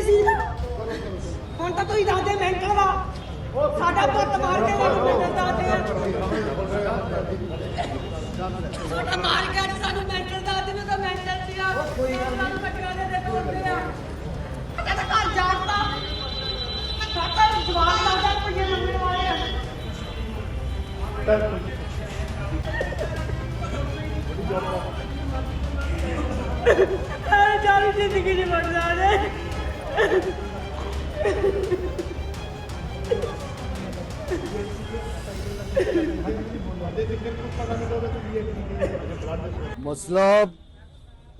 ਨਹੀਂ ਸੀ ਹੁਣ ਤਾਂ ਤੁਸੀਂ ਦੱਸਦੇ ਮੈਂਟਲ ਦਾ। ਸਾਡਾ ਪੁੱਤ ਮਾਰ ਕੇ ਸਾਨੂੰ ਮੈਂਟਲ ਦੱਸਦੇ ਆ ਸਾਡਾ ਮਾਰ ਕੇ ਅੱਜ ਸਾਨੂੰ ਮੈਂਟਲ ਦੱਸਦੇ ਨੇ ਤਾਂ ਮੈਂਟਲ ਸੀਗਾ। ਕੋਈ ਗੱਲ ਨਹੀਂ। ਬੱਚਿਆਂ ਦੇ ਦੇਖੋ ਹੁੰਦੇ ਆ ਅਜਾ ਤਾਂ ਜਾਣਦਾ। ਸਾਡਾ ਜਵਾਨ ਲੱਗਦਾ ਪਈਏ ਮੰਗਣ ਵਾਲੇ ਆ। ਜਾਨ ਜ਼ਿੰਦਗੀ ਨਹੀਂ ਮਰਦਾ ਮਸਲਾ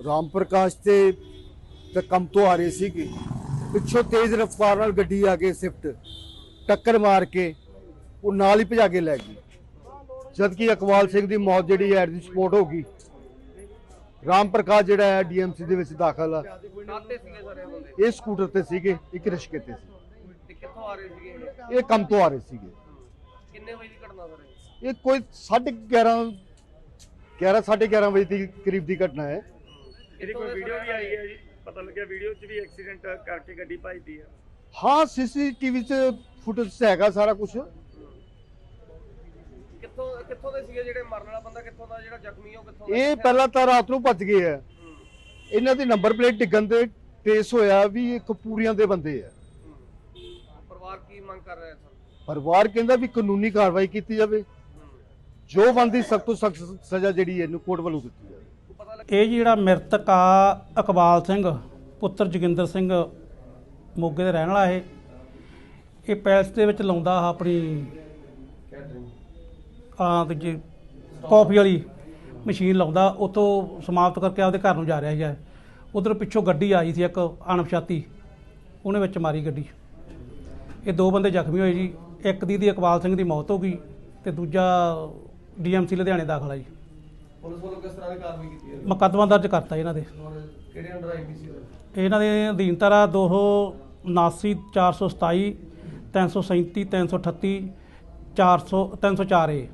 ਰਾਮ ਪ੍ਰਕਾਸ਼ ਤੇ ਤੇ ਕੰਮ ਤੋਂ ਆ ਰਹੇ ਸੀ ਕਿ ਪਿੱਛੋਂ ਤੇਜ਼ ਰਫ਼ਤਾਰ ਨਾਲ ਗੱਡੀ ਆ ਕੇ ਸਿਫਟ। ਟੱਕਰ ਮਾਰ ਕੇ ਉਹ ਨਾਲ ਹੀ ਭਜਾ ਕੇ ਲੈ ਗਈ। ਜਦ ਕਿ ਅਕਵਾਲ ਸਿੰਘ ਦੀ ਮੌਤ ਜਿਹੜੀ ਹੈ ਦੀ ਸਪੋਰਟ ਹੋ ਗਈ ਰਾਮ ਪ੍ਰਕਾਸ਼ ਜਿਹੜਾ ਹੈ ਡੀਐਮਸੀ ਦੇ ਵਿੱਚ ਦਾਖਲ ਆ। ਕਾਤੇ ਸੀਗੇ ਸਾਰੇ ਬੰਦੇ? ਇਹ ਸਕੂਟਰ ਤੇ ਸੀਗੇ ਇੱਕ ਰਿਸ਼ਕੇ ਤੇ ਸੀ। ਤੇ ਕਿੱਥੋਂ ਆ ਰਹੇ ਸੀਗੇ ਇਹ? ਇਹ ਕੰਮ ਤੋਂ ਆ ਰਹੇ ਸੀਗੇ। ਕਿੰਨੇ ਵਜੇ ਦੀ ਘਟਨਾ ਸਰ ਇਹ? ਕੋਈ 11:30 11 11:30 ਵਜੇ ਦੀ ਕਰੀਬ ਦੀ ਘਟਨਾ ਹੈ। ਇਹਦੀ ਕੋਈ ਵੀਡੀਓ ਵੀ ਆਈ ਹੈ ਜੀ? ਪਤਾ ਲੱਗਿਆ ਵੀਡੀਓ 'ਚ ਵੀ ਐਕਸੀਡੈਂਟ ਕਰਕੇ ਗੱਡੀ ਭੱਜਦੀ ਆ ਹਾਂ ਸੀਸੀਟੀਵੀ 'ਚ ਫੁਟੇਜ ਹੈਗਾ ਸਾਰਾ ਕੁਝ ਕਿੱਥੋਂ ਕਿੱਥੋਂ ਦੇ ਸੀਗੇ ਜਿਹੜੇ ਮਰਨ ਵਾਲਾ ਬੰਦਾ? ਕਿੱਥੋਂ ਦਾ ਜਿਹੜਾ ਜ਼ਖਮੀ ਉਹ ਕਿੱਥੋਂ ਦਾ ਇਹ ਪਹਿਲਾਂ ਤਾਂ ਰਾਤ ਨੂੰ ਭੱਜ ਗਏ ਆ। ਹੂੰ, ਇਹਨਾਂ ਦੀ ਨੰਬਰ ਪਲੇਟ ਡਿੱਗਣ ਤੇ ਟ੍ਰੇਸ ਹੋਇਆ ਵੀ ਇਹ ਕਪੂਰੀਆਂ ਦੇ ਬੰਦੇ ਆ। ਪਰਿਵਾਰ ਕੀ ਮੰਗ ਕਰ ਰਿਹਾ ਸਰ? ਪਰਿਵਾਰ ਕਹਿੰਦਾ ਵੀ ਕਾਨੂੰਨੀ ਕਾਰਵਾਈ ਕੀਤੀ ਜਾਵੇ। ਜੋ ਬੰਦੀ ਸਖਤ ਤੋਂ ਸਖਤ ਸਜ਼ਾ ਜਿਹੜੀ ਹੈ ਇਹਨੂੰ ਕੋਰਟ ਵੱਲੋਂ ਦਿੱਤੀ ਜਾਵੇ। ਇਹ ਜਿਹੜਾ ਮ੍ਰਿਤਕ ਆ ਇਕਬਾਲ ਸਿੰਘ ਪੁੱਤਰ ਜੋਗਿੰਦਰ ਸਿੰਘ ਮੋਗੇ ਦੇ ਰਹਿਣ ਵਾਲਾ ਇਹ। ਇਹ ਪੈਲਸ ਦੇ ਵਿੱਚ ਲਾਉਂਦਾ ਆ ਆਪਣੀ ਆ ਦੂਜੀ ਕਾਫੀ ਵਾਲੀ ਮਸ਼ੀਨ ਲਾਉਂਦਾ ਉਤੋਂ ਸਮਾਪਤ ਕਰਕੇ ਆਪਦੇ ਘਰ ਨੂੰ ਜਾ ਰਿਹਾ ਸੀਗਾ ਉਧਰ ਪਿੱਛੋਂ ਗੱਡੀ ਆਈ ਸੀ ਇੱਕ ਅਣਪਛਾਤੀ। ਉਹਨੇ ਵਿੱਚ ਮਾਰੀ ਗੱਡੀ। ਇਹ ਦੋ ਬੰਦੇ ਜ਼ਖਮੀ ਹੋਏ ਜੀ। ਇੱਕ ਦੀ ਦੀ ਇਕਬਾਲ ਸਿੰਘ ਦੀ ਮੌਤ ਹੋ ਗਈ ਤੇ ਦੂਜਾ ਡੀਐਮਸੀ ਲੁਧਿਆਣੇ ਦਾਖਲ ਜੀ। ਪੁਲਿਸ ਵੱਲੋਂ ਕਿਸ ਤਰ੍ਹਾਂ ਦੀ ਕਾਰਵਾਈ ਕੀਤੀ ਹੈ? ਮੁਕੱਦਮਾ ਦਰਜ ਕਰਤਾ ਇਹਨਾਂ ਦੇ। ਕਿਹੜੇ ਅੰਡਰ ਆਈਪੀਸੀ ਇਹਨਾਂ ਦੇ ਅਧੀਨ ਧਾਰਾ 279 427 337 338 400 304 ਏ।